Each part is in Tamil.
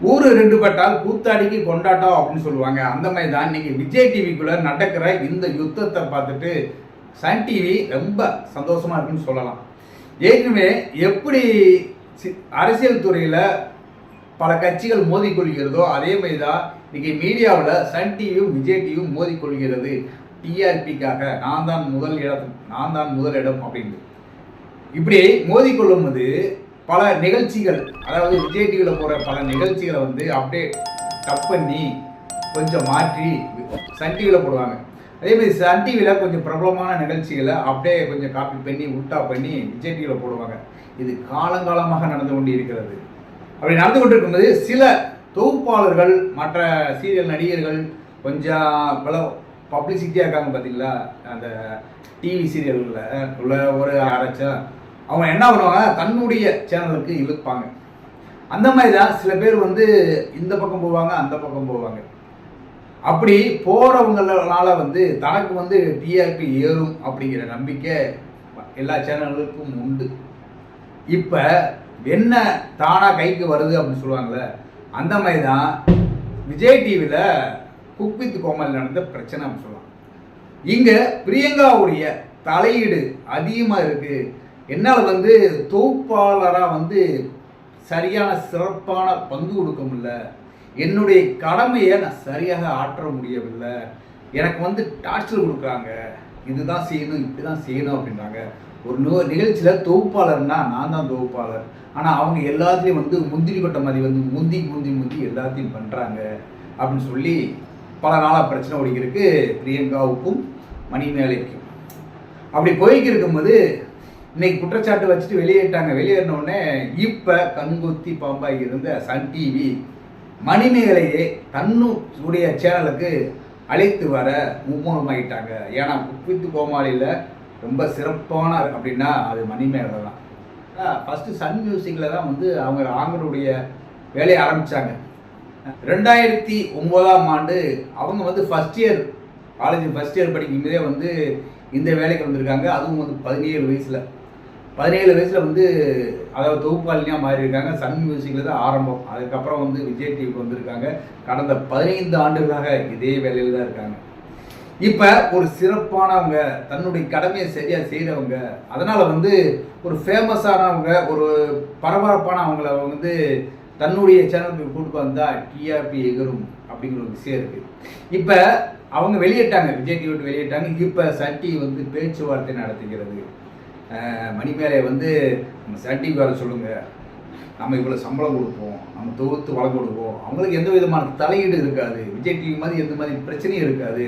ஊரு ரெண்டு பட்டால் கூத்தாடிக்கு கொண்டாட்டம் அப்படின்னு சொல்லுவாங்க. அந்த மாதிரி தான் இன்னைக்கு விஜய் டிவிக்குள்ள நடக்கிற இந்த யுத்தத்தை பார்த்துட்டு சன் டிவி ரொம்ப சந்தோஷமாக இருக்குன்னு சொல்லலாம். ஏற்கனவே எப்படி சி- அரசியல் துறையில் பல கட்சிகள் மோதிக்கொள்கிறதோ அதே மாதிரி தான் இன்னைக்கு மீடியாவில் சன் டிவியும் விஜய் டிவியும் மோதிக்கொள்கிறது டிஆர்பிக்காக நான் தான் முதல் இடம் நான் தான் முதல் இடம் அப்படின்னு இப்படி மோதிக்கொள்ளும் போது பல நிகழ்ச்சிகள் அதாவது விஜய் டிவியில் போகிற பல நிகழ்ச்சிகளை வந்து அப்படியே டப் பண்ணி கொஞ்சம் மாற்றி சன் டிவியில் போடுவாங்க. அதே மாதிரி சன் டிவியில் கொஞ்சம் பிரபலமான நிகழ்ச்சிகளை அப்படியே கொஞ்சம் காப்பி பண்ணி உல்டா பண்ணி விஜய் டிவியில் போடுவாங்க. இது காலங்காலமாக நடந்து கொண்டு இருக்கிறது அப்படி நடந்து கொண்டிருக்கும்போது சில தொகுப்பாளர்கள் மற்ற சீரியல் நடிகர்கள் கொஞ்சம் பல பப்ளிசிட்டியாக இருக்காங்க பார்த்தீங்களா அந்த டிவி சீரியலில் உள்ள ஒரு அரைச்சா அவங்க என்ன பண்ணுவாங்க? தன்னுடைய சேனலுக்கு இழுப்பாங்க. அந்த மாதிரி தான் சில பேர் வந்து இந்த பக்கம் போவாங்க அந்த பக்கம் போவாங்க. அப்படி போகிறவங்களால வந்து தனக்கு வந்து டிஆர்பி ஏறும் அப்படிங்கிற நம்பிக்கை எல்லா சேனல்களுக்கும் உண்டு. இப்போ என்ன தானாக கைக்கு வருது அப்படின்னு சொல்லுவாங்கள்ல அந்த மாதிரி தான் விஜய் டிவியில் குக் வித் கோமல் நடந்த பிரச்சனை அப்படின்னு சொல்லலாம். இங்கே பிரியங்காவுடைய தலையீடு அதிகமாக இருக்குது என்னால் வந்து தொகுப்பாளராக வந்து சரியான சிறப்பான பங்கு கொடுக்க முடியல. என்னுடைய கடமையை நான் சரியாக ஆற்ற முடியவில்லை. எனக்கு வந்து டார்ச்சர் கொடுக்குறாங்க. இதுதான் செய்யணும் இப்படி தான் செய்யணும் அப்படின்றாங்க. ஒரு நோ நிகழ்ச்சியில் தொகுப்பாளர்னா நான் தான் தொகுப்பாளர். ஆனால் அவங்க எல்லாத்தையும் வந்து முந்திரி கொட்ட மாதிரி வந்து முந்தி முந்தி முந்தி எல்லாத்தையும் பண்ணுறாங்க அப்படின்னு சொல்லி பல நாளாக பிரச்சனை ஓடிக்கிறதுக்கு பிரியங்காவுக்கும் மணிமேலைக்கும் அப்படி போய்க்கு இருக்கும்போது இன்னைக்கு குற்றச்சாட்டு வச்சுட்டு வெளியேட்டாங்க வெளியேறின உடனே இப்போ கண்குத்தி பாம்பாகி இருந்த சன் டிவி மணிமேகலையே தன்னுடைய சேனலுக்கு அழைத்து வர மும்முரமாயிட்டாங்க ஏன்னா குப்பித்து கோமாளியில் ரொம்ப சிறப்பான அப்படின்னா அது மணிமேகலை தான். ஃபஸ்ட்டு சன் மியூசிக்கில் தான் வந்து அவங்க அவங்களுடைய வேலையை ஆரம்பித்தாங்க ரெண்டாயிரத்தி ஒம்போதாம் ஆண்டு அவங்க வந்து first year college first year படிக்கும்போதே வந்து இந்த வேலைக்கு வந்திருக்காங்க. அதுவும் வந்து பதினேழு வயசில். பதினேழு வயசில் வந்து அதாவது தொகுப்பாளினியாக மாறியிருக்காங்க. சன் மியூசிக்கில் தான் ஆரம்பம். அதுக்கப்புறம் வந்து விஜய் டிவிக்கு வந்திருக்காங்க. கடந்த பதினைந்து ஆண்டுகளாக இதே வேலையில் தான் இருக்காங்க. இப்போ ஒரு சிறப்பானவங்க தன்னுடைய கடமையை சரியாக செய்கிறவங்க அதனால் வந்து ஒரு ஃபேமஸானவங்க ஒரு பரபரப்பானவங்களை வந்து தன்னுடைய சேனலுக்கு கூட்டு வந்தால் டிஆர்பி எகரும் அப்படிங்கிற ஒரு விஷயம் இருக்குது இப்போ அவங்க வெளியிட்டாங்க. விஜய் டிவி வெளியிட்டாங்க. இப்போ சன் டிவி வந்து பேச்சுவார்த்தை நடத்துகிறது. மணிமேலையை வந்து நம்ம சன் சொல்லுங்கள் நம்ம இவ்வளோ சம்பளம் கொடுப்போம். நம்ம தொகுத்து வளம் கொடுப்போம். அவங்களுக்கு எந்த விதமான தலையீடு இருக்காது. விஜய் டிவி மாதிரி எந்த மாதிரி பிரச்சனையும் இருக்காது.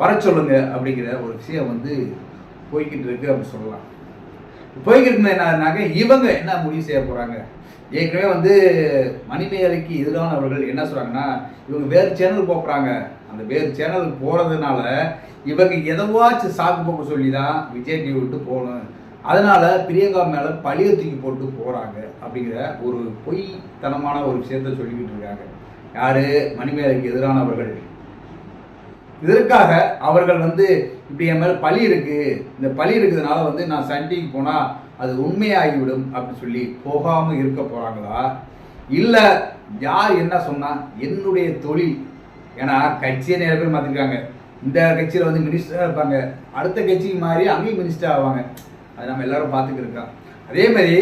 வர சொல்லுங்க அப்படிங்கிற ஒரு விஷயம் வந்து போய்கிட்டு இருக்கு அப்படின்னு சொல்லலாம். போய்கிட்டு என்னன்னாக்க இவங்க என்ன முடிவு செய்ய போகிறாங்க ஏற்கனவே வந்து மணிமேலைக்கு எதிரானவர்கள் என்ன சொல்கிறாங்கன்னா இவங்க வேறு சேனல் போகிறாங்க அந்த வேறு சேனலுக்கு போகிறதுனால இவங்க எதவாச்சும் சாக்கு போக சொல்லி தான் விஜய் டிவி விட்டு போகணும். அதனால பிரியங்கா மேலே பழிய தூக்கி போட்டு போகிறாங்க அப்படிங்கிற ஒரு பொய்த்தனமான ஒரு விஷயத்த சொல்லிக்கிட்டு இருக்காங்க. யாரு? மணிமேலைக்கு எதிரானவர்கள். இதற்காக அவர்கள் வந்து இப்படி என் மேலே பழி இருக்கு. இந்த பழி இருக்கிறதுனால வந்து நான் சண்டைக்கு போனால் அது உண்மையாகிவிடும் அப்படின்னு சொல்லி போகாமல் இருக்க போகிறாங்களா இல்லை யார் என்ன சொன்னா என்னுடைய தொழில்? ஏன்னா கட்சியை நிறைய பேர் மாற்றிருக்காங்க இந்த கட்சியில் வந்து மினிஸ்டராக இருப்பாங்க. அடுத்த கட்சிக்கு மாறி அங்கேயும் மினிஸ்டர் ஆவாங்க. அது நம்ம எல்லாரும் பார்த்துக்கிருக்கோம் அதே மாதிரி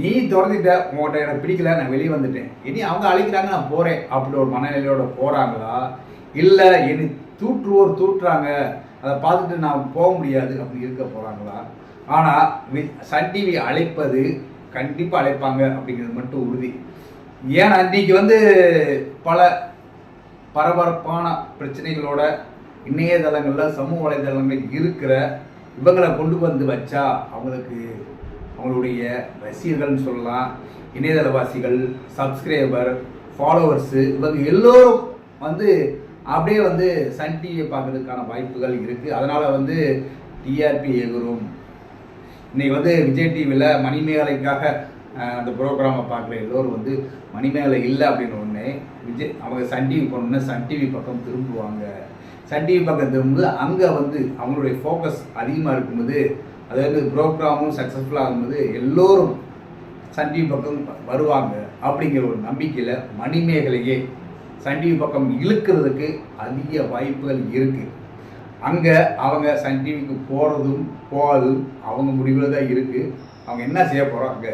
நீ திறந்துட்ட உங்கள்கிட்ட எனக்கு பிடிக்கல நான் வெளியே வந்துட்டேன். இனி அவங்க அழைக்கிறாங்க நான் போகிறேன் அப்படி ஒரு மனநிலையோட போகிறாங்களா இல்லை என்னை தூற்றுவோர் தூற்றுறாங்க. அதை பார்த்துட்டு நான் போக முடியாது அப்படி இருக்க போகிறாங்களா ஆனால் சன் டிவி அழைப்பது கண்டிப்பாக அழைப்பாங்க அப்படிங்கிறது மட்டும் உறுதி. ஏன்னா இன்னைக்கு வந்து பல பரபரப்பான பிரச்சனைகளோட இணையதளங்களில் சமூக வலைதளங்களில் இருக்கிற இவங்களை கொண்டு வந்து வச்சா அவங்களுக்கு அவங்களுடைய ரசிகர்கள்னு சொல்லலாம் இணையதளவாசிகள் சப்ஸ்கிரைபர் ஃபாலோவர்ஸு இவங்க எல்லோரும் வந்து அப்படியே வந்து சன் டிவியை பார்க்கறதுக்கான வாய்ப்புகள் இருக்குது அதனால் வந்து டிஆர்பி எகுரும் இன்றைக்கி வந்து விஜய் டிவியில் மணிமேகலைக்காக அந்த ப்ரோக்ராமை பார்க்குற எல்லோரும் வந்து மணிமேகலை இல்லை அப்படின்னு ஒன்று விஜய் அவங்க சன் டிவி போனோன்னே சன் டிவி பக்கம் திரும்புவாங்க. சன் டிவி பக்கம் திரும்பும்போது அங்கே வந்து அவங்களுடைய ஃபோக்கஸ் அதிகமாக இருக்கும்போது அதாவது ப்ரோக்ராமும் சக்ஸஸ்ஃபுல்லாக ஆகும்போது எல்லோரும் சன் டிவி பக்கம் வருவாங்க அப்படிங்கிற ஒரு நம்பிக்கையில் மணிமேகலையே சன் டிவி பக்கம் இழுக்கிறதுக்கு அதிக வாய்ப்புகள் இருக்குது அங்கே அவங்க சன் டிவிக்கு போகிறதும் போகாதும் அவங்க முடிவில் தான் இருக்குது அவங்க என்ன செய்ய போகிறாங்க